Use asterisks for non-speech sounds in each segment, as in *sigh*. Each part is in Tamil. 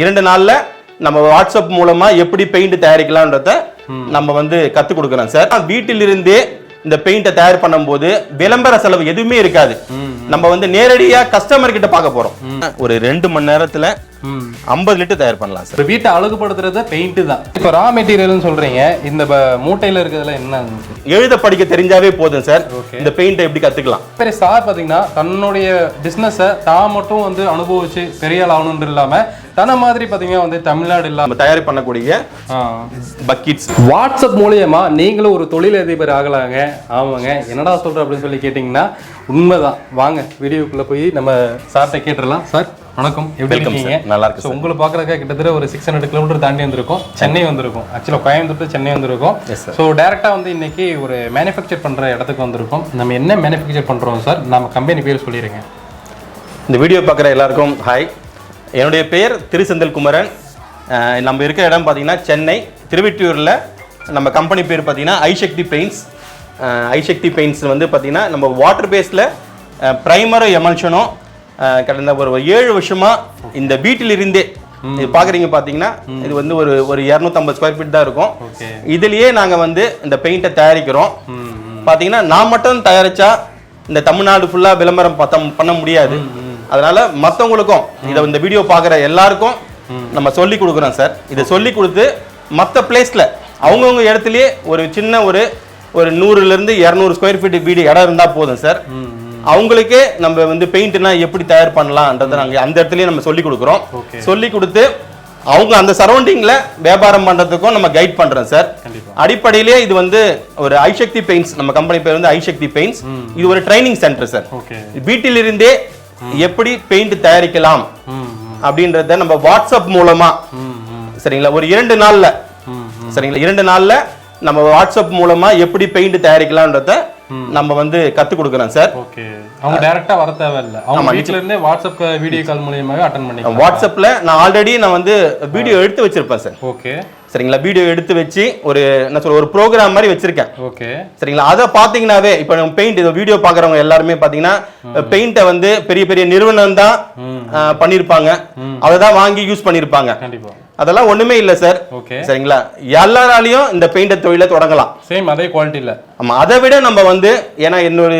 இரண்டு நாள்ல நம்ம வாட்ஸ்அப் மூலமா எப்படி பெயிண்ட் தயாரிக்கலாம்ன்றத நம்ம வந்து கத்து கொடுக்குறோம் சார் வீட்டிலிருந்தே இந்த பெயிண்ட்டை தயார் பண்ணும்போது விளம்பர செலவு எதுவுமே இருக்காது. நம்ம வந்து நேரடியா கஸ்டமர் கிட்ட பார்க்க போறோம். ஒரு ரெண்டு மணி நேரத்துல ஐம்பது லிட்டர் தயார் பண்ணலாம் சார். வீட்டை அழகுபடுத்துறது பெயிண்ட் தான். இப்போ ரா மெட்டீரியல்னு சொல்றீங்க இந்த மூட்டையில இருக்கிறதுல என்ன எழுத படிக்க தெரிஞ்சாவே போதும் சார். இந்த பெயிண்ட்டை எப்படி கத்துக்கலாம்? சரி சார் பார்த்தீங்கன்னா தன்னுடைய பிஸ்னஸை தான் மட்டும் வந்து அனுபவிச்சு பெரிய ஆள் ஆகணுன்ற இல்லாம தன்னை மாதிரி பார்த்தீங்கன்னா வந்து தமிழ்நாடு இல்லாம தயார் பண்ணக்கூடிய பக்கெட்ஸ் வாட்ஸ்அப் மூலியமா நீங்களும் ஒரு தொழிலதிபர் ஆகலாங்க. ஆமாங்க. என்னடா சொல்ற அப்படின்னு சொல்லி கேட்டிங்கன்னா உண்மைதான். வாங்க வீடியோக்குள்ள போய் நம்ம சார்கிட்ட கேட்டுடலாம். சார் வணக்கம். எப்படி இருக்கீங்க? நல்லா இருக்கு ஸோ உங்களை பார்க்குறக்க கிட்டத்தட்ட ஒரு சிக்ஸ் ஹண்ட்ரட் கிலோமீட்டர் தாண்டி வந்திருக்கோம். சென்னை வந்திருக்கோம். ஆக்சுவலாக கோயம்புத்தூர் to சென்னை வந்திருக்கோம். ஸோ டேரெக்டாக வந்து இன்னைக்கு ஒரு மேனுஃபேக்சர் பண்ணுற இடத்துக்கு வந்திருக்கோம். நம்ம என்ன மேனுஃபேக்சர் பண்ணுறோம் சார் நம்ம கம்பெனி பேர் சொல்லிடுங்க. இந்த வீடியோ பார்க்குற எல்லாருக்கும் ஹாய் என்னுடைய பெயர் திருசெந்தில் குமரன். அஹ் நம்ம இருக்கிற இடம் பார்த்தீங்கன்னா சென்னை. திருவெற்றியூரில் நம்ம கம்பெனி பேர் பார்த்தீங்கன்னா ஐசக்தி பெயிண்ட்ஸ் ஐசக்தி பெயிண்ட்ஸ் வந்து பார்த்தீங்கன்னா நம்ம வாட்டர் பேஸில் ப்ரைமரும் எமல்ஷனும் கடந்த ஒரு ஏழு வருஷமா இந்த வீட்டிலிருந்தே இது பார்க்குறீங்க பார்த்தீங்கன்னா இது வந்து ஒரு ஒரு இரநூத்தம்பது ஸ்கொயர் ஃபீட் தான் இருக்கும். இதுலயே நாங்கள் வந்து இந்த பெயிண்ட்டை தயாரிக்கிறோம். பாத்தீங்கன்னா நான் மட்டும் தயாரிச்சா இந்த தமிழ்நாடு ஃபுல்லா விளம்பரம் பண்ண முடியாது. அதனால மத்தவங்களுக்கும் இதை இந்த வீடியோ பார்க்குற எல்லாருக்கும் நம்ம சொல்லி கொடுக்குறோம் சார். இதை சொல்லி கொடுத்து மற்ற பிளேஸ்ல அவங்கவுங்க இடத்துலயே ஒரு சின்ன ஒரு ஒரு நூறுல இருந்து இரநூறு ஸ்கொயர் ஃபீட் வீடு இடம் இருந்தா போதும் சார். அவங்களுக்கே நம்ம வந்து பெயிண்ட்னா எப்படி தயார் பண்ணலாம்ன்றதை நாங்க அந்த இடத்துலயே நம்ம சொல்லி கொடுக்குறோம். சொல்லி கொடுத்து அவங்க அந்த சரௌண்டிங்ல வியாபாரம் பண்றதுக்கும் நம்ம கைட் பண்றோம் சார். அடிப்படையிலே இது வந்து ஒரு ஐசக்தி பெயிண்ட்ஸ் நம்ம கம்பெனி பேர் வந்து ஐசக்தி பெயிண்ட்ஸ் இது ஒரு ட்ரைனிங் சென்டர் சார். வீட்டிலிருந்தே எப்படி பெயிண்ட் தயாரிக்கலாம் அப்படின்றத நம்ம வாட்ஸ்அப் மூலமா சரிங்களா? ஒரு இரண்டு நாள்ல சரிங்களா? இரண்டு நாள்ல நம்ம வாட்ஸ்அப் மூலமா எப்படி பெயிண்ட் தயாரிக்கலாம்ன்றத நம்ம வந்து கத்து கொடுக்குறோம் சார். ஓகே. அவங்க டைரக்டா வர தேவையில்ல. அவங்க வீட்ல இருந்தே வாட்ஸ்அப் வீடியோ கால் மூலியமாவே அட்டன் பண்ணிக்கலாம். வாட்ஸ்அப்ல நான் ஆல்ரெடி நான் வந்து வீடியோ எடுத்து வச்சிருப்பேன் சார். ஓகே. சரிங்களா? வீடியோ எடுத்து வச்சு ஒரு என்ன சொல்ற ஒரு ப்ரோக்ராம் மாதிரி வச்சிருக்கேன். ஓகே. சரிங்களா? அதை பாத்தீங்கன்னாவே இப்போ நம்ம பெயிண்ட் இந்த வீடியோ பாக்குறவங்க எல்லாருமே பாத்தீங்கன்னா பெயிண்ட்டை வந்து பெரிய பெரிய நிறுவனம் தான் பண்ணிருப்பாங்க. அதை தான் வாங்கி யூஸ் பண்ணிருப்பாங்க. கண்டிப்பா. அதெல்லாம் ஒண்ணுமே இல்ல சார் ஓகே சரிங்களா? எல்லாராலையும் இந்த பெயிண்ட் தொழிலை தொடங்கலாம். சேம் அதே குவாலிட்டியில ஆமா அதை விட நம்ம வந்து ஏன்னா என்னோட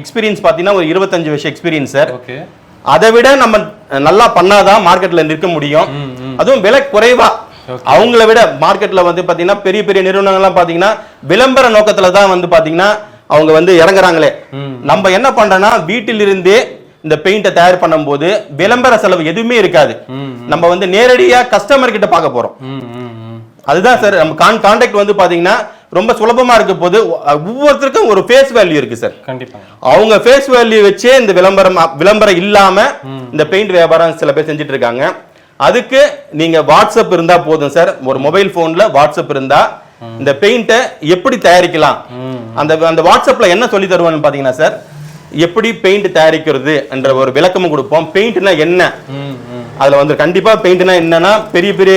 எக்ஸ்பீரியன்ஸ் பாத்தீங்கன்னா ஒரு இருபத்தஞ்சு வருஷம் எக்ஸ்பீரியன்ஸ் சார் ஓகே அதை விட நம்ம நல்லா பண்ணாதான் மார்க்கெட்ல நிற்க முடியும். அதுவும் விலை குறைவா. அவங்கள விட மார்க்கெட்ல வந்து பாத்தீங்கன்னா பெரிய பெரிய நிறுவனங்கள்லாம் பாத்தீங்கன்னா விளம்பர நோக்கத்துல தான் வந்து பாத்தீங்கன்னா அவங்க வந்து இறங்குறாங்களே. நம்ம என்ன பண்றோம்னா வீட்டிலிருந்தே இந்த பெயிண்ட்டை தயார் பண்ணும்போது விளம்பர செலவு எதுவுமே இருக்காது. நம்ம வந்து நேரடியா கஸ்டமர் கிட்ட பார்க்க போறோம். ம் ம் ம் அதுதான் சார் நம்ம கான் கான்டாக்ட் வந்து பாத்தீங்கன்னா ரொம்ப சுலபமா இருக்க போது ஒவ்வொருத்தருக்கும் ஒரு ஃபேஸ் வேல்யூ இருக்கு சார் கண்டிப்பா. அவங்க ஃபேஸ் வேல்யூ வச்சே இந்த விளம்பரம் விளம்பரம் இல்லாம இந்த பெயிண்ட் வியாபாரம் சில பேர் செஞ்சுட்டு இருக்காங்க. அதுக்கு நீங்க வாட்ஸ்அப் இருந்தா போதும் சார் ஒரு மொபைல் போன்ல வாட்ஸ்அப் இருந்தா இந்த பெயிண்ட்டை எப்படி தயாரிக்கலாம்? அந்த அந்த வாட்ஸ்அப்ல என்ன சொல்லி தருவான்னு பாத்தீங்கன்னா சார் எப்படி பெயிண்ட் தயாரிக்கிறது என்ற ஒரு விளக்கமும் கொடுப்போம். பெயிண்ட்னா என்ன? அதுல வந்து கண்டிப்பா பெயிண்ட்னா என்னன்னா பெரிய பெரிய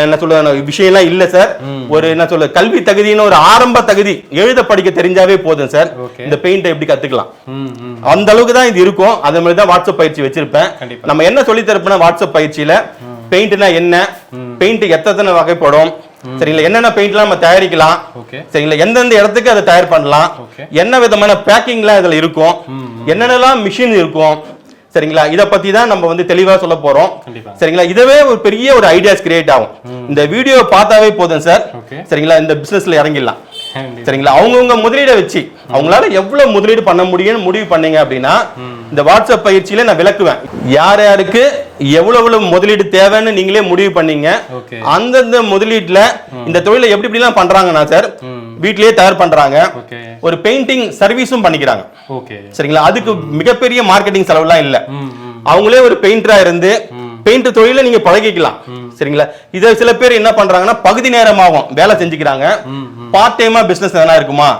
என்ன சொல்ல விஷயம்லாம் இல்ல சார் ஒரு என்ன சொல்ல கல்வி தகுதின்னு ஒரு ஆரம்ப தகுதி. எழுத படிக்க தெரிஞ்சாவே போதும் சார். இந்த பெயிண்ட்டை எப்படி கத்துக்கலாம்? அந்த அளவுக்கு தான் இது இருக்கும். அதே மாதிரி தான் வாட்ஸ்அப் பயிற்சி வச்சிருப்பேன். நம்ம என்ன சொல்லி தரப்புனா வாட்ஸ்அப் பயிற்சியில பெயிண்ட்னா என்ன? பெயிண்ட் எத்தனை வகைப்படும்? சரிங்களா? என்னென்ன பெயிண்ட்லாம் நம்ம தயாரிக்கலாம்? சரிங்களா? எந்தெந்த இடத்துக்கு அதை தயார் பண்ணலாம். என்ன விதமான பேக்கிங்லாம் இதுல இருக்கும்? என்னென்னலாம் மிஷின் இருக்கும்? சரிங்களா? இத பத்தி தான் நம்ம வந்து தெளிவா சொல்ல போறோம். சரிங்களா? இதுவே ஒரு பெரிய ஒரு ஐடியாஸ் கிரியேட் ஆகும். இந்த வீடியோ பார்த்தாவே போதும் சார் சரிங்களா? இந்த பிசினஸ்ல இறங்கிடலாம். சரிங்களா? அவங்கவுங்க முதலீடை வச்சு அவங்களால எவ்வளவு முதலீடு பண்ண முடியும்னு முடிவு பண்ணீங்க அப்படின்னா இந்த வாட்ஸ்அப் பயிற்சியில நான் விளக்குவேன். யார் யாருக்கு எவ்வளவு முதலீடு தேவைன்னு நீங்களே முடிவு பண்ணீங்க. அந்தந்த முதலீட்டுல இந்த தொழிலை எப்படி எப்படிலாம் பண்றாங்கன்னா சார் வீட்லயே தயார் பண்றாங்க. ஒரு பெயிண்டிங் சர்வீஸும் பண்ணிக்கிறாங்க. சரிங்களா? அதுக்கு மிகப்பெரிய மார்க்கெட்டிங் செலவுலாம் இல்ல. ம் ம். அவங்களே ஒரு பெயிண்டரா இருந்து பெயிண்ட் தொழில நீங்க பழகிக்கலாம். சரிங்களா? இத சில பேர் என்ன பண்றாங்கன்னா பகுதி நேரமாகும் வேலை செஞ்சுக்கிறாங்க. பார்ட் டைமா பிசினஸ் எதனா இருக்குமா?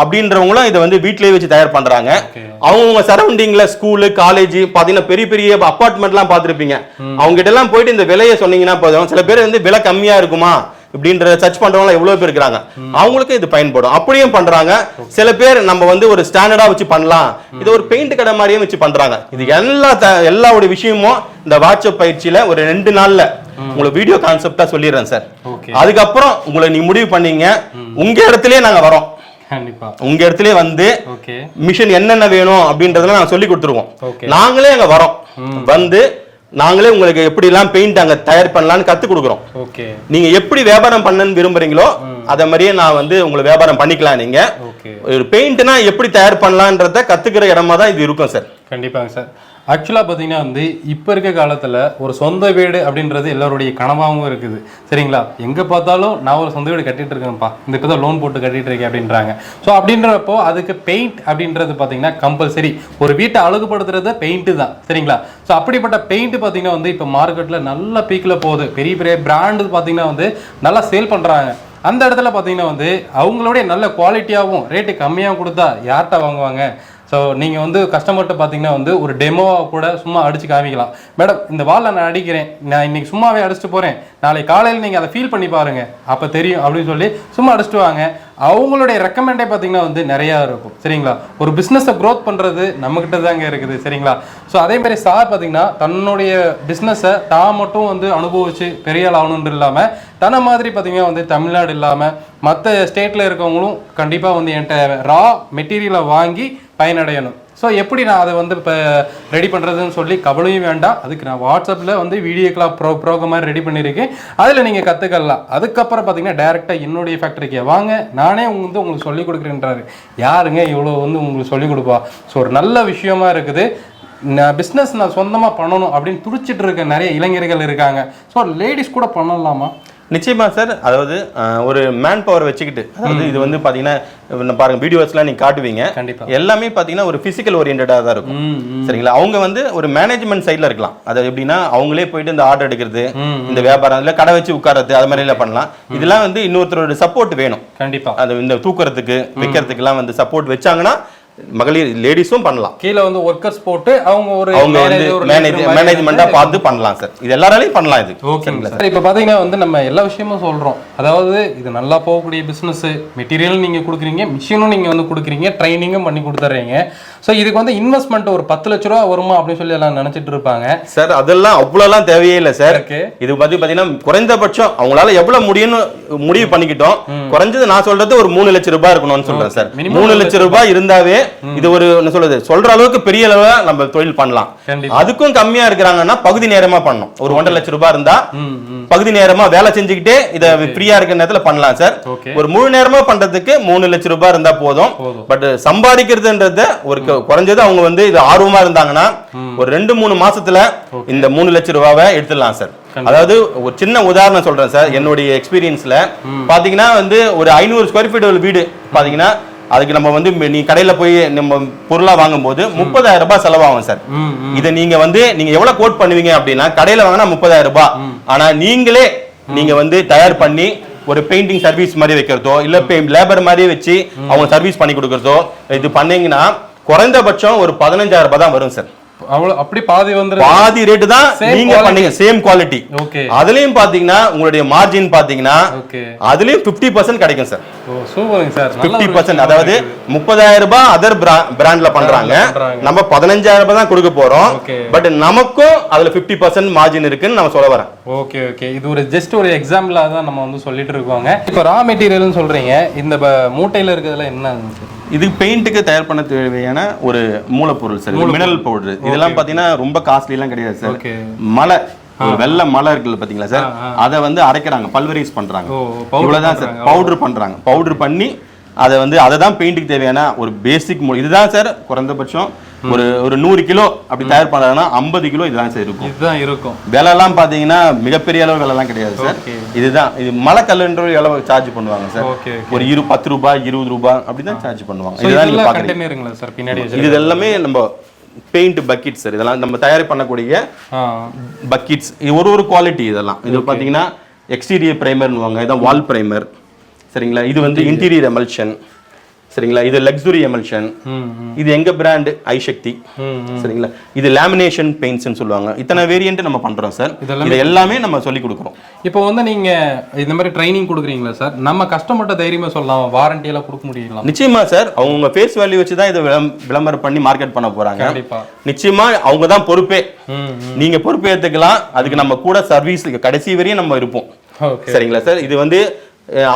அப்படின்றவங்களும் இதை வந்து வீட்லயே வச்சு தயார் பண்றாங்க. அவங்கவுங்க சரௌண்டிங்ல ஸ்கூலு காலேஜ் பாத்தீங்கன்னா பெரிய பெரிய அபார்ட்மெண்ட்லாம் பார்த்திருப்பீங்க. அவங்க கிட்ட எல்லாம் போயிட்டு இந்த விலையை சொன்னீங்கன்னா போதும். சில பேர் வந்து விலை கம்மியா இருக்குமா? இப்படின்ற சர்ச் பண்றவங்க எவ்வளவு பேர் இருக்கிறாங்க? அவங்களுக்கும் இது பயன்படும். அப்படியும் பண்றாங்க. சில பேர் நம்ம வந்து ஒரு ஸ்டாண்டர்டா வச்சு பண்ணலாம். இது ஒரு பெயிண்ட் கடை மாதிரியே வச்சு பண்றாங்க. இது எல்லா எல்லாவுடைய விஷயமும் இந்த வாட்ஸ்அப் பயிற்சியில ஒரு ரெண்டு நாள்ல உங்களுக்கு வீடியோ கான்செப்டா சொல்லிடுறேன் சார். அதுக்கப்புறம் உங்களை நீ முடிவு பண்ணீங்க. உங்க இடத்துலயே நாங்க வரோம். உங்க இடத்துலயே வந்து மிஷின் என்னென்ன வேணும் அப்படின்றதெல்லாம் நாங்க சொல்லி கொடுத்துருவோம். நாங்களே அங்க வரோம். வந்து நாங்களே உங்களுக்கு எப்படி எல்லாம் பெயிண்ட் அங்க தயார் பண்ணலாம்னு கத்து கொடுக்குறோம். ஓகே. நீங்க எப்படி வியாபாரம் பண்ணணும்னு விரும்புறீங்களோ அத மாதிரியே நான் வந்து உங்களுக்கு வியாபாரம் பண்ணிக்கலாம் நீங்க. ஓகே. ஒரு பெயிண்ட்னா எப்படி தயார் பண்ணலான்றத கத்துக்கிற இடமா தான் இது இருக்கும் சார். கண்டிப்பாங்க சார். ஆக்சுவலாக பார்த்தீங்கன்னா வந்து இப்போ இருக்க காலத்தில் ஒரு சொந்த வீடு அப்படின்றது எல்லோருடைய கனவாகவும் இருக்குது. சரிங்களா? எங்கே பார்த்தாலும் நான் ஒரு சொந்த வீடு கட்டிகிட்டு இருக்கேன்ப்பா. இந்த இப்போ தான் லோன் போட்டு கட்டிகிட்டு இருக்கேன் அப்படின்றாங்க. ஸோ அப்படின்றப்போ அதுக்கு பெயிண்ட் அப்படின்றது பார்த்தீங்கன்னா கம்பல்சரி ஒரு வீட்டை அழகுபடுத்துறது பெயிண்ட்டு தான். சரிங்களா? ஸோ அப்படிப்பட்ட பெயிண்ட் பார்த்தீங்கன்னா வந்து இப்போ மார்க்கெட்டில் நல்ல பீக்கில் போகுது. பெரிய பெரிய பிராண்டு பார்த்தீங்கன்னா வந்து நல்லா சேல் பண்ணுறாங்க அந்த இடத்துல பார்த்தீங்கன்னா வந்து அவங்களுடைய நல்ல குவாலிட்டியாகவும் ரேட்டு கம்மியாக கொடுத்தா யார்கிட்ட வாங்குவாங்க? ஸோ நீங்கள் வந்து கஸ்டமர்கிட்ட பார்த்தீங்கன்னா வந்து ஒரு டெமோவாக கூட சும்மா அடித்து காமிக்கலாம். மேடம் இந்த வாலில் நான் அடிக்கிறேன். நான் இன்னைக்கு சும்மாவே அடிச்சுட்டு போகிறேன் நாளைக்கு காலையில் நீங்கள் அதை ஃபீல் பண்ணி பாருங்கள் அப்போ தெரியும் அப்படின்னு சொல்லி சும்மா அடிச்சுட்டு வாங்க. அவங்களுடைய ரெக்கமெண்டே பார்த்தீங்கன்னா வந்து நிறையா இருக்கும். சரிங்களா? ஒரு பிஸ்னஸை க்ரோத் பண்ணுறது நம்மக்கிட்ட தாங்க இருக்குது. சரிங்களா? ஸோ அதே மாதிரி சார் பார்த்தீங்கன்னா தன்னுடைய பிஸ்னஸை தான் மட்டும் வந்து அனுபவிச்சு பெரிய ஆள் ஆகணுன்ற இல்லாமல் தன்னை மாதிரி பார்த்தீங்கன்னா வந்து தமிழ்நாடு இல்லாமல் மற்ற ஸ்டேட்டில் இருக்கவங்களும் கண்டிப்பாக வந்து என்கிட்ட ரா மெட்டீரியலை வாங்கி பயனடையணும். ஸோ எப்படி நான் அதை வந்து இப்போ ரெடி பண்ணுறதுன்னு சொல்லி கவலையும் வேண்டாம். அதுக்கு நான் வாட்ஸ்அப்பில் வந்து வீடியோக்கெலாம் ப்ரோ ப்ரோக்ராம் மாதிரி ரெடி பண்ணியிருக்கேன் அதில் நீங்கள் கற்றுக்கலாம் அதுக்கப்புறம் பார்த்தீங்கன்னா டேரெக்டாக என்னுடைய ஃபேக்டரிக்கே வாங்க. நானே வந்து உங்களுக்கு சொல்லிக் கொடுக்குறேன்றாரு. யாருங்க இவ்வளோ வந்து உங்களுக்கு சொல்லிக் கொடுப்பா? ஸோ ஒரு நல்ல விஷயமா இருக்குது. நான் பிஸ்னஸ் நான் சொந்தமாக பண்ணணும் அப்படின்னு துடிச்சிட்டு இருக்க நிறைய இளைஞர்கள் இருக்காங்க. ஸோ லேடிஸ் கூட பண்ணலாமா? நிச்சயமா சார். அதாவது ஒரு மேன் பவர் வச்சுக்கிட்டு அதாவது இது வந்து பாத்தீங்கன்னா இந்த பாருங்க வீடியோஸ்லாம் நீங்க காட்டுவீங்க. கண்டிப்பா. எல்லாமே பாத்தீங்கன்னா ஒரு பிசிக்கல் ஓரியன்டா தான் இருக்கும். சரிங்களா? அவங்க வந்து ஒரு மேனேஜ்மெண்ட் சைடுல இருக்கலாம். அது எப்படின்னா அவங்களே போயிட்டு இந்த ஆர்டர் எடுக்கிறது இந்த வியாபாரம் இல்ல கடை வச்சு உட்கார்றது அது மாதிரி எல்லாம் பண்ணலாம் இதெல்லாம் வந்து இன்னொருத்தரோட சப்போர்ட் வேணும். கண்டிப்பாக அது இந்த தூக்குறதுக்கு வைக்கிறதுக்கெல்லாம் வந்து சப்போர்ட் வச்சாங்கன்னா மகளிர் லேடிஸும் பண்ணலாம். கீழே வந்து ஒர்க்கர்ஸ் போட்டு அவங்க ஒரு அவங்க வந்து மேனேஜ்மெண்டா பார்த்து பண்ணலாம் சார் இது எல்லாராலையும் பண்ணலாம் இது. ஓகேங்களா சார் இப்போ பார்த்தீங்கன்னா வந்து நம்ம எல்லா விஷயமும் சொல்கிறோம் அதாவது இது நல்லா போகக்கூடிய பிஸ்னஸ் மெட்டீரியல் நீங்கள் கொடுக்குறீங்க மிஷினும் நீங்கள் வந்து கொடுக்குறீங்க ட்ரைனிங்கும் பண்ணி கொடுத்துட்றீங்க ஸோ இதுக்கு வந்து இன்வெஸ்ட்மெண்ட் ஒரு பத்து லட்ச ரூபா வருமா அப்படின்னு சொல்லி எல்லாம் நினச்சிட்டு இருப்பாங்க. சார் அதெல்லாம் அவ்வளோலாம் தேவையே இல்லை சார் இது பத்தி பாத்தீங்கன்னா குறைந்தபட்சம் அவங்களால எவ்வளவு முடியும்னு முடிவு பண்ணிக்கிட்டோம். குறைஞ்சது நான் சொல்றது ஒரு மூணு லட்சம் ரூபாய் இருக்கணும்னு சொல்றேன் சார் மூணு லட்சம் ரூபாய். இருந்தாவே இது ஒரு என்ன சொல்றது சொல்ற அளவுக்கு பெரிய அளவுல நம்ம தொழில் பண்ணலாம். அதுக்கும் கம்மியா இருக்கிறாங்கன்னா பகுதி நேரமா பண்ணணும். ஒரு ஒன்றரை லட்சம் ரூபாய் இருந்தா பகுதி நேரமா வேலை செஞ்சுக்கிட்டே இத ஃப்ரீயா இருக்கிற நேரத்துல பண்ணலாம் சார். ஒரு முழு நேரமா பண்றதுக்கு மூணு லட்சம் ரூபாய் இருந்தா போதும். பட் சம்பாதிக்கிறதுன்றத ஒரு குறைஞ்சது அவங்க வந்து இது ஆர்வமா இருந்தாங்கன்னா ஒரு ரெண்டு மூணு மாசத்துல இந்த மூணு லட்சம் ரூபாவை எடுத்துடலாம் சார். அதாவது ஒரு சின்ன உதாரணம் சொல்றேன் சார். என்னுடைய எக்ஸ்பீரியன்ஸ்ல பாத்தீங்கன்னா வந்து ஒரு ஐநூறு ஸ்கொயர் ஃபீட் உள்ள வீடு பாத்தீங்கன்னா அதுக்கு நம்ம வந்து நீ கடையில போய் நம்ம பொருளா வாங்கும்போது முப்பதாயிரம் ரூபாய் செலவாகும் சார். இதை நீங்க வந்து நீங்க எவ்வளவு கோட் பண்ணுவீங்க அப்படின்னா கடையில வாங்கினா முப்பதாயிரம் ரூபாய். ஆனா நீங்களே நீங்க வந்து தயார் பண்ணி ஒரு பெயிண்டிங் சர்வீஸ் மாதிரி வைக்கிறதோ இல்ல லேபர் மாதிரி வச்சு அவங்க சர்வீஸ் பண்ணி கொடுக்கறதோ இது பண்ணீங்கன்னா குறைந்தபட்சம் ஒரு பதினஞ்சாயிரம் ரூபாய் தான் வரும் சார். அவ்வளோ அப்படி பாதி வந்துரு பாதி ரேட்டு தான் நீங்க. பண்ணீங்க சேம் குவாலிட்டி ஓகே அதுலயும் பாத்தீங்கன்னா உங்களுடைய மார்ஜின் பாத்தீங்கன்னா ஓகே அதுலயும் 50% பர்சன்ட் கிடைக்கும் சார் சூப்பருங்க சார் பிப்டி ஒரு பர்சன்ட் அதாவது. முப்பதாயிரம் ரூபாய் அதர் பிராண்ட்ல பண்றாங்க. நம்ம பதினஞ்சாயிரம் ரூபாய் தான் கொடுக்க போறோம். பட் நமக்கும் அதுல 50% பர்சன்ட் மார்ஜின் இருக்குன்னு நம்ம சொல்ல வரேன் ஓகே ஓகே இது ஒரு ஜஸ்ட் ஒரு எக்ஸாம்பிளாக தான் நம்ம வந்து சொல்லிட்டு இருக்கோங்க. இப்போ ரா மெட்டீரியல்னு சொல்றீங்க. இந்த மூட்டையில இருக்கிறதுல என்ன சார் இது பெயிண்ட்டுக்கு தயார் பண்ண தேவையான ஒரு மூலப்பொருள் சார் மினரல் பவுடர் இதெல்லாம் பாத்தீங்கன்னா ரொம்ப காஸ்ட்லி எல்லாம் கிடையாது சார் மலை வெள்ளை மலை இருக்குல்ல பாத்தீங்களா சார் அதை வந்து அரைக்கிறாங்க பல்வரைஸ் பண்றாங்க. இவ்வளவுதான் சார் பவுடர் பண்றாங்க. பவுடர் பண்ணி அதை வந்து அதை தான் பெயிண்ட்டுக்கு தேவையான ஒரு பேசிக் மூலம் இதுதான் சார் குறைந்தபட்சம் ஒரு ஒரு நூறு கிலோ அப்படி தயார் பண்றாங்கன்னா ஐம்பது கிலோ இதுதான் சார் இருக்கும். இதுதான் இருக்கும். விலைலாம் பாத்தீங்கன்னா மிகப்பெரிய அளவு விலைலாம் கிடையாது சார் இதுதான் இது மலைக்கல்லுன்ற ஒரு அளவு சார்ஜ் பண்ணுவாங்க சார் ஒரு இரு பத்து ரூபாய் இருபது ரூபாய் அப்படிதான் சார்ஜ் பண்ணுவாங்க. இதுதான் நீங்க இதெல்லாம் பாக்குறீங்க. கண்டெய்னருங்களா சார் பின்னாடி இது எல்லாமே நம்ம பெயிண்ட் பக்கெட் சார் இதெல்லாம் நம்ம தயார் பண்ணக்கூடிய பக்கெட்ஸ் இது ஒரு ஒரு குவாலிட்டி இதெல்லாம். இது பாத்தீங்கன்னா எக்ஸ்டீரியர் பிரைமர்னுவாங்க இதான் வால் பிரைமர் சரிங்களா? இது வந்து இன்டீரியர் எமல்ஷன் சரிங்களா? இது லக்ஸுரி எமல்ஷன் இது எங்க பிராண்ட் ஐசக்தி ம் சரிங்களா? இது லேமினேஷன் பெயிண்ட்ஸ்னு சொல்லுவாங்க. இத்தனை வேரியன்ட் நம்ம பண்றோம் சார் இது எல்லாமே நம்ம சொல்லி கொடுக்குறோம். இப்போ வந்து நீங்க இந்த மாதிரி ட்ரைனிங் கொடுக்குறீங்களா சார் நம்ம கஸ்டமர்கிட்ட தைரியமா சொல்லலாம் வாரண்டி எல்லாம் கொடுக்க முடியலாம் நிச்சயமா சார் அவங்க ஃபேஸ் வேல்யூ வச்சு தான் இதை விளம்- விளம்பரம் பண்ணி மார்க்கெட் பண்ண போறாங்க. நிச்சயமா அவங்க தான் பொறுப்பே. நீங்க பொறுப்பு ஏத்துக்கலாம் அதுக்கு நம்ம கூட சர்வீஸ் கடைசி வரையும் நம்ம இருப்போம். சரிங்களா சார் இது வந்து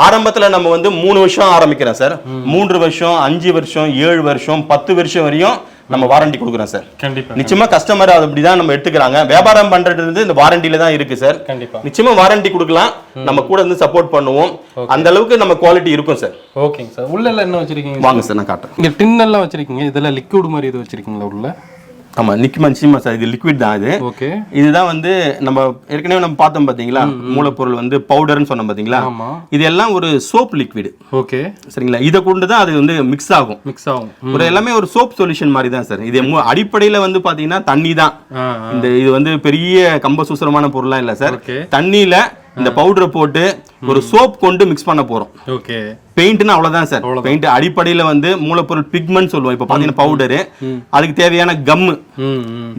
ஆரம்பத்துல நம்ம வந்து மூணு வருஷம் ஆரம்பிக்கிறோம் சார். மூன்று வருஷம் அஞ்சு வருஷம் ஏழு வருஷம் பத்து வருஷம் வரையும் நம்ம வாரண்டி கொடுக்குறோம் சார். கண்டிப்பா நிச்சயமா கஸ்டமர் அது அப்படிதான் நம்ம எடுத்துக்கிறாங்க. வியாபாரம் பண்றது வந்து இந்த வாரண்டில தான் இருக்கு சார். கண்டிப்பா. நிச்சயமா வாரண்டி கொடுக்கலாம். நம்ம கூட இருந்து சப்போர்ட் பண்ணுவோம். அந்த அளவுக்கு நம்ம குவாலிட்டி இருக்கும் சார். ஓகேங்க சார். உள்ள என்ன வச்சிருக்கீங்க? வாங்க சார் நான் காட்டுறேன். இங்க டின் எல்லாம் வச்சிருக்கீங்க? இதெல்லாம் லிக்விட் மாதிரி இது வச்சிருக்கீங்களா உள்ள? ஆமா நிச்சயமா நிச்சயமா சார் இது லிக்விட் தான் இது. ஓகே இதுதான் வந்து நம்ம ஏற்கனவே நம்ம பார்த்தோம் பாத்தீங்களா? மூலப்பொருள் வந்து பவுடர்னு சொன்னோம் பாத்தீங்களா? ஆமா. இது எல்லாம் ஒரு சோப் லிக்விட் ஓகே சரிங்களா? இதை கொண்டு தான் அது வந்து மிக்ஸ் ஆகும். மிக்ஸ் ஆகும். ஒரு எல்லாமே ஒரு சோப் சொல்யூஷன் மாதிரி தான் சார் இது அடிப்படையில வந்து பாத்தீங்கன்னா தண்ணி தான். இந்த இது வந்து பெரிய கம்ப சூசரமான பொருள்லாம் இல்ல சார் தண்ணியில இந்த பவுடரை போட்டு ஒரு சோப் கொண்டு மிக்ஸ் பண்ண போறோம். ஓகே. பெயிண்ட்னா அவ்வளவுதான் சார் பெயிண்ட் அடிப்படையில வந்து மூலப்பொருள் பிக்மெண்ட் சொல்லுவோம். இப்போ பாத்தீங்கன்னா பவுடரு அதுக்கு தேவையான கம்மு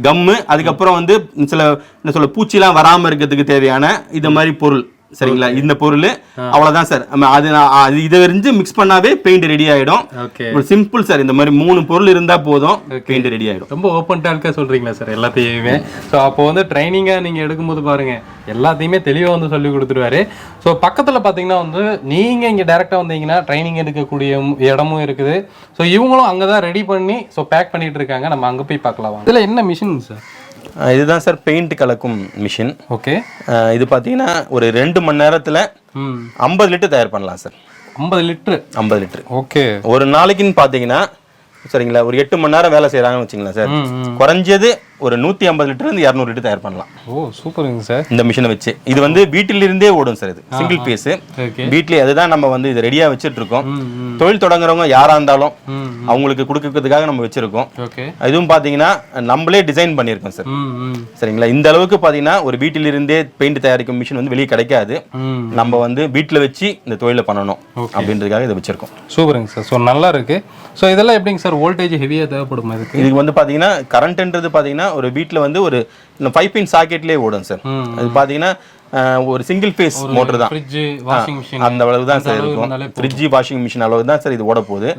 கம்மு அதுக்கப்புறம் வந்து சில என்ன சொல்ல பூச்சிலாம் வராம இருக்கிறதுக்கு தேவையான இந்த மாதிரி பொருள். சரிங்களா? இந்த பொருள் அவ்வளவுதான் சார். அது அது இதை இருந்து மிக்ஸ் பண்ணாவே பெயிண்ட் ரெடி ஆயிடும். ஒரு சிம்பிள் சார் இந்த மாதிரி மூணு பொருள் இருந்தா போதும் பெயிண்ட் ரெடி ஆயிடும். ரொம்ப ஓப்பன் டால்க்காக சொல்றீங்களா சார் எல்லாத்தையுமே? ஸோ அப்போ வந்து ட்ரைனிங்காக நீங்கள் எடுக்கும்போது பாருங்க எல்லாத்தையுமே தெளிவாக வந்து சொல்லி கொடுத்துருவாரு. ஸோ பக்கத்தில் பார்த்தீங்கன்னா வந்து நீங்கள் இங்கே டேரெக்டாக வந்தீங்கன்னா ட்ரைனிங் எடுக்கக்கூடிய இடமும் இருக்குது. ஸோ இவங்களும் அங்கே தான் ரெடி பண்ணி ஸோ பேக் பண்ணிட்டு இருக்காங்க. நம்ம அங்கே போய் பார்க்கலாம். இதுல என்ன மிஷின் சார்? இதுதான் சார் பெயிண்ட் கலக்கும் மிஷின் ஓகே இது பாத்தீங்கன்னா ஒரு ரெண்டு மணி நேரத்துல ஐம்பது லிட்டர் தயார் பண்ணலாம் சார். ஐம்பது லிட்ரு ஐம்பது லிட்டர். ஓகே ஒரு நாளைக்குன்னு பாத்தீங்கன்னா சரிங்களா ஒரு எட்டு மணி நேரம் வேலை செய்றாங்கன்னு வச்சுங்களேன் சார். குறைஞ்சது ஒரு நூத்தி ஐம்பது லிட்டர் இருந்து இரநூறு லிட்டர் தயார் பண்ணலாம். ஓ சூப்பருங்க சார். இந்த மிஷினை வச்சு. இது வந்து வீட்டிலிருந்தே ஓடும் சார் இது. சிங்கிள் பீஸ் வீட்லயே அதுதான் நம்ம வந்து இது ரெடியா வச்சிட்டு இருக்கோம் ம் ம். தொழில் தொடங்குறவங்க யாரா இருந்தாலும் அவங்களுக்கு கொடுக்கறதுக்காக நம்ம வச்சிருக்கோம். இதுவும் பாத்தீங்கன்னா நம்மளே டிசைன் பண்ணியிருக்கோம் சார். சரிங்களா? இந்த அளவுக்கு பாத்தீங்கன்னா ஒரு வீட்டிலிருந்தே பெயிண்ட் தயாரிக்கும் மிஷின் வந்து வெளியே கிடைக்காது. நம்ம வந்து வீட்டில் வச்சு இந்த தொழிலை பண்ணணும் அப்படின்றதுக்காக இதை வச்சிருக்கோம். சூப்பருங்க சார். ஸோ நல்லா இருக்கு. ஸோ இதெல்லாம் எப்படிங்க சார்? வோல்டேஜ் ஹெவியாக தேவைப்படுமா இதுக்கு? இதுக்கு வந்து பாத்தீங்கன்னா கரண்ட்ன்றது பாத்தீங்கன்னா ஒரு வீட்ல வந்து ஒரு ஃபைவ் பின் சாக்கெட்லேயே ஓடும் சார். அது பாத்தீங்கன்னா அஹ், ஒரு சிங்கிள் ஃபேஸ் மோட்டர் தான். அந்த அளவு தான் சார் இருக்கும். ஃப்ரிட்ஜ் வாஷிங் மிஷின் அளவு தான் சார் இது ஓட போகுது.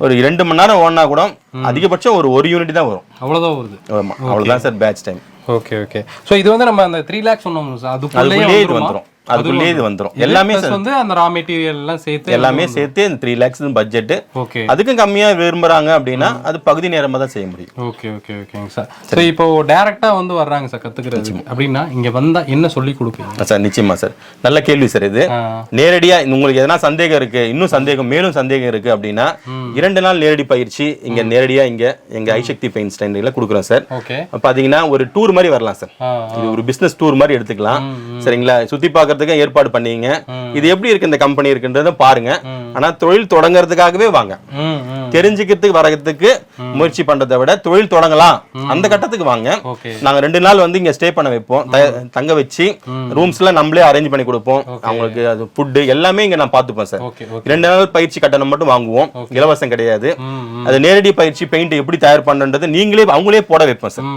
ஒரு இரண்டு மணி நேரம் ஓடினா கூட அதிகபட்சம் ஒரு ஒரு யூனிட் தான் வரும். அவ்வளோதான் வருது. ஆமா அவ்வளவுதான் sir batch time okay okay. So இது வந்து நம்ம அந்த த்ரீ லேக்ஸ் சொன்னோம் சார் அதுக்குள்ளேயே இது வந்துரும். அதுக்குள்ளேயே இது வந்துரும். எல்லாமே வந்து அந்த ரா மெட்டீரியல் எல்லாம் சேர்த்து எல்லாமே சேர்த்து இந்த த்ரீ லேக்ஸ் பட்ஜெட் ஓகே அதுக்கும் கம்மியா விரும்புறாங்க அப்படின்னா அது பகுதி நேரமா தான் செய்ய முடியும். ஓகே ஓகே ஓகேங்க சார். ஸோ இப்போ டேரெக்டாக வந்து வர்றாங்க சார் கற்றுக்கிறதுக்கு அப்படின்னா இங்கே வந்தால் என்ன சொல்லி கொடுப்பீங்க? சார் நிச்சயமா சார். நல்ல கேள்வி சார் இது. நேரடியா உங்களுக்கு எதனா சந்தேகம் இருக்கு இன்னும் சந்தேகம் மேலும் சந்தேகம் இருக்கு அப்படின்னா இரண்டு நாள் நேரடி பயிற்சி இங்க நேரடியா இங்க எங்க ஐசக்தி பெயிண்ட் ஸ்டாண்டில் கொடுக்குறோம் சார். பாத்தீங்கன்னா ஒரு டூர் மாதிரி வரலாம் சார். இது ஒரு பிசினஸ் டூர் மாதிரி எடுத்துக்கலாம். சரிங்களா? சுத்தி பார்க்கறதுக்கு ஏற்பாடு பண்ணீங்க. இது எப்படி இருக்கு இந்த கம்பெனி இருக்குன்றத பாருங்க. ஆனா தொழில் தொடங்குறதுக்காகவே வாங்க. தெரிஞ்சுக்கிறதுக்கு வரதுக்கு முயற்சி பண்றதை விட தொழில் தொடங்கலாம். அந்த கட்டத்துக்கு வாங்க. நாங்க ரெண்டு நாள் வந்து இங்க ஸ்டே பண்ண வைப்போம். தங்க வச்சு ரூம்ஸ்ல நம்மளே அரேஞ்ச் பண்ணி கொடுப்போம். அவங்களுக்கு அது ஃபுட்டு எல்லாமே இங்க நான் பார்த்துப்பேன் சார். ரெண்டு நாள் பயிற்சி கட்டணம் மட்டும் வாங்குவோம். இலவசம் கிடையாது. அது நேரடி பயிற்சி பெயிண்ட் எப்படி தயார் பண்ணுன்றது நீங்களே அவங்களே போட வைப்போம் சார்.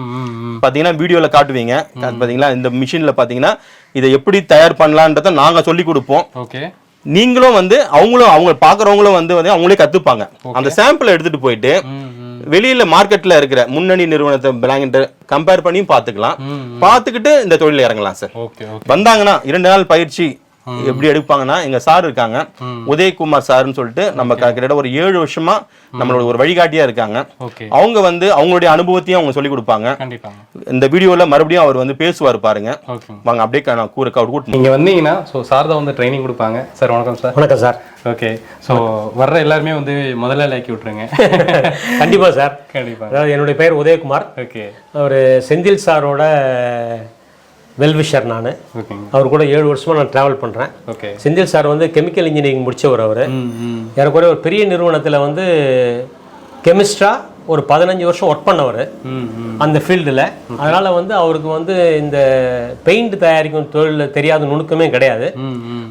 பாத்தீங்கன்னா வீடியோல காட்டுவீங்க. பாத்தீங்களா இந்த மிஷின்ல பாத்தீங்கன்னா இதை எப்படி தயார் பண்ணலான்றத நாங்க சொல்லி கொடுப்போம். ஓகே. நீங்களும் வந்து அவங்களும் அவங்க பாக்குறவங்களும் வந்து வந்து அவங்களே கத்துப்பாங்க. அந்த சாம்பிள் எடுத்துட்டு போயிட்டு வெளியில மார்க்கெட்ல இருக்கிற முன்னணி நிறுவனத்தை பிராண்ட் கம்பேர் பண்ணி பாத்துக்கலாம் ம் பார்த்துக்கிட்டு இந்த தொழில இறங்கலாம் சார் வந்தாங்கன்னா இரண்டு நாள் பயிற்சி எப்படி எடுப்பாங்கன்னா எங்க சார் இருக்காங்க. உதயகுமார் சார்னு சொல்லிட்டு நம்ம கிட்டத்தட்ட ஒரு ஏழு வருஷமா நம்மளோட ஒரு வழிகாட்டியா இருக்காங்க. அவங்க வந்து அவங்களுடைய அனுபவத்தையும் அவங்க சொல்லி கொடுப்பாங்க. இந்த வீடியோல மறுபடியும் அவர் வந்து பேசுவார் பாருங்க. வாங்க அப்படியே க- நான் கூற அவர் கூட்டு நீங்கள் வந்தீங்கன்னா ஸோ சார் தான் வந்து ட்ரைனிங் கொடுப்பாங்க. சார் வணக்கம் சார் வணக்கம் சார் ஓகே ஸோ வர்ற எல்லாருமே வந்து முதல்ல ஆக்கி விட்ருங்க *laughs* கண்டிப்பாக சார் கண்டிப்பாக அதாவது என்னுடைய பெயர் உதயகுமார். ஓகே அவர் செந்தில் சாரோட வெல்விஷர் நான். அவர் கூட ஏழு வருஷமாக நான் ட்ராவல் பண்ணுறேன் ஓகே. செந்தில் சார் வந்து கெமிக்கல் இன்ஜினியரிங் முடித்தவர் அவர். ஏறக்குறைய ஒரு பெரிய நிறுவனத்தில் வந்து கெமிஸ்ட்ரா ஒரு பதினஞ்சு வருஷம் ஒர்க் பண்ணவர். அந்த ஃபீல்டில் அதனால் வந்து அவருக்கு வந்து இந்த பெயிண்ட் தயாரிக்கும் தொழில் தெரியாத நுணுக்கமே கிடையாது.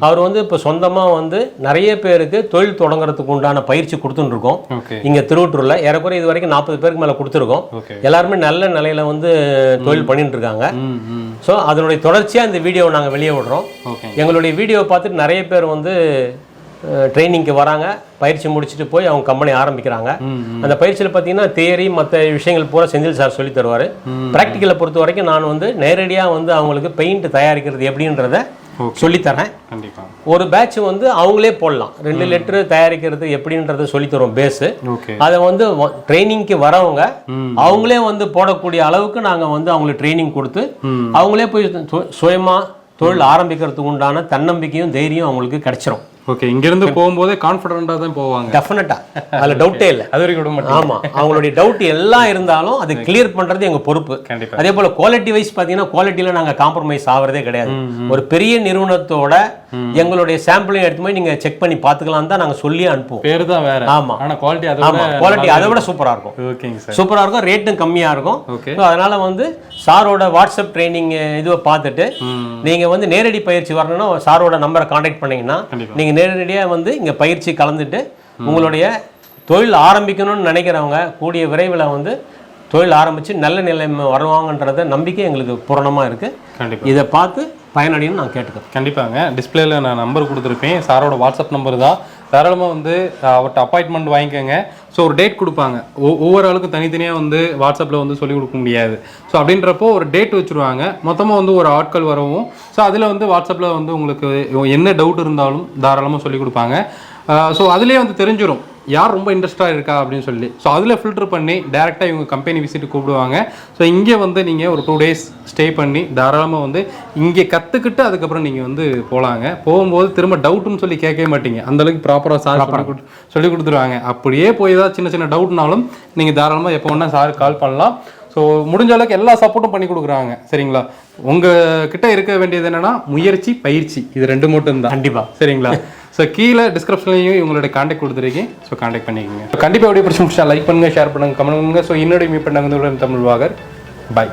அவர் வந்து இப்போ சொந்தமாக வந்து நிறைய பேருக்கு தொழில் தொடங்குறதுக்கு உண்டான பயிற்சி கொடுத்துட்டு இருக்கோம் ஓகே. இங்கே திருவட்டூரில் ஏறக்குறைய இது வரைக்கும் நாற்பது பேருக்கு மேலே கொடுத்துருக்கோம். எல்லாருமே நல்ல நிலையில வந்து தொழில் பண்ணிட்டு இருக்காங்க ஸோ அதனுடைய தொடர்ச்சியாக இந்த வீடியோவை நாங்கள் வெளியே விடுறோம். எங்களுடைய வீடியோவை பார்த்துட்டு நிறைய பேர் வந்து ட்ரைனிங்க்கு வராங்க. பயிற்சி முடிச்சுட்டு போய் அவங்க கம்பெனி ஆரம்பிக்கிறாங்க. அந்த பயிற்சியில் பார்த்தீங்கன்னா தியரி மற்ற விஷயங்கள் பூரா செந்தில் சார் சொல்லி தருவார். ப்ராக்டிக்கலை பொறுத்த வரைக்கும் நான் வந்து நேரடியாக வந்து அவங்களுக்கு பெயிண்ட் தயாரிக்கிறது எப்படின்றத. சொல்லித்தரேன். கண்டிப்பா. ஒரு பேட்ச் வந்து அவங்களே போடலாம். ரெண்டு லிட்டரு தயாரிக்கிறது எப்படின்றத சொல்லித் தருவோம் பேஸு அதை வந்து ட்ரைனிங்க்கு வரவங்க அவங்களே வந்து போடக்கூடிய அளவுக்கு நாங்கள் வந்து அவங்களுக்கு ட்ரைனிங் கொடுத்து அவங்களே போய் சு- சுயமா தொழில் ஆரம்பிக்கிறதுக்கு உண்டான தன்னம்பிக்கையும் தைரியம் அவங்களுக்கு கிடைச்சிரும். ஓகே இங்கிருந்து போகும்போதே கான்ஃபிடென்ட்டாக தான் போவாங்க. டெஃபினட்டா அதில் டவுட்டே இல்லை. அது வரைக்கும் விட மாட்டேன் ஆமா. அவங்களுடைய டவுட் எல்லாம் இருந்தாலும் அதை கிளியர் பண்றது எங்க பொறுப்பு. கண்டிப்பா. அதே போல குவாலிட்டி வைஸ் பாத்தீங்கன்னா குவாலிட்டியில நாங்க காம்ப்ரமைஸ் ஆவறதே கிடையாது. ஒரு பெரிய நிறுவனத்தோட எங்களுடைய சாம்பிளையும் எடுத்து போய் நீங்க செக் பண்ணி பாத்துக்கலாம் தான் நாங்க சொல்லி அனுப்புவோம். பேரு தான் வேற. ஆமா. ஆனா குவாலிட்டி அதை ஆமா. விட குவாலிட்டி அதை விட சூப்பரா இருக்கும். ஓகேங்க சார். சூப்பரா இருக்கும். ரேட்டும் கம்மியா இருக்கும். ஓகே ஸோ அதனால வந்து சாரோட வாட்ஸ்அப் ட்ரைனிங் இதுவை பார்த்துட்டு ம். நீங்க வந்து நேரடி பயிற்சி வரணும்னா சாரோட நம்பரை காண்டாக்ட் பண்ணீங்கன்னா கண்டிப்பா. நீங்க நேரடியா வந்து இங்க பயிற்சி கலந்துட்டு உங்களுடைய தொழில் ஆரம்பிக்கணும்னு நினைக்கிறவங்க கூடிய விரைவில் வந்து தொழில் ஆரம்பிச்சு நல்ல நிலைமை வருவாங்கன்றத நம்பிக்கை எங்களுக்கு பூரணமா இருக்கு. கண்டிப்பா. இதை பார்த்து பயனடையணும்னு நான் கேட்டுக்கிறேன். கண்டிப்பாங்க. டிஸ்பிளேல நான் நம்பர் கொடுத்துருப்பேன். சாரோட வாட்ஸ்அப் நம்பர் தான். தாராளமாக வந்து அவர்கிட்ட அப்பாயின்மெண்ட் வாங்கிக்கோங்க. ஸோ ஒரு டேட் கொடுப்பாங்க. ஒவ்வொரு ஆளுக்கும் தனித்தனியாக வந்து வாட்ஸ்அப்பில் வந்து சொல்லிக் கொடுக்க முடியாது. ஸோ அப்படின்றப்போ ஒரு டேட் வச்சுருவாங்க. மொத்தமாக வந்து ஒரு ஆட்கள் வரவும். ஸோ அதில் வந்து வாட்ஸ்அப்பில் வந்து உங்களுக்கு என்ன டவுட் இருந்தாலும் தாராளமாக சொல்லிக் கொடுப்பாங்க. ஸோ அதுலேயே வந்து தெரிஞ்சிடும் யார் ரொம்ப இன்ட்ரெஸ்டாக இருக்கா அப்படின்னு சொல்லி. ஸோ அதில் ஃபில்டர் பண்ணி டேரெக்டாக இவங்க கம்பெனி விசிட் கூப்பிடுவாங்க. ஸோ இங்கே வந்து நீங்கள் ஒரு டூ டேஸ் ஸ்டே பண்ணி தாராளமாக வந்து இங்கே கற்றுக்கிட்டு அதுக்கப்புறம் நீங்கள் வந்து போகலாங்க போகும்போது திரும்ப டவுட்னு சொல்லி கேட்கவே மாட்டீங்க. அந்தளவுக்கு ப்ராப்பராக சார் சொல்லி கொடு சொல்லி கொடுத்துருவாங்க. அப்படியே போய் ஏதாவது சின்ன சின்ன டவுட்னாலும் நீங்கள் தாராளமாக எப்போ வேணால் சார் கால் பண்ணலாம். ஸோ முடிஞ்ச அளவுக்கு எல்லா சப்போர்ட்டும் பண்ணி கொடுக்குறாங்க. சரிங்களா? உங்கள் கிட்ட இருக்க வேண்டியது என்னன்னா முயற்சி பயிற்சி. இது ரெண்டு மட்டும் தான் கண்டிப்பா. சரிங்களா? ஸோ கீழே டிஸ்கிரிப்ஷன்லையும் இவங்களோட காண்டாக்ட் கொடுத்துருக்கேன். ஸோ காண்டாக்ட் பண்ணிக்கோங்க. கண்டிப்பாக எப்படி பிடிச்சி லைக் பண்ணுங்கள் ஷேர் பண்ணுங்கள் கமெண்ட் பண்ணுங்கள் ஸோ என்னோட மீட் பண்ணாங்க தமிழ் வாகர். பை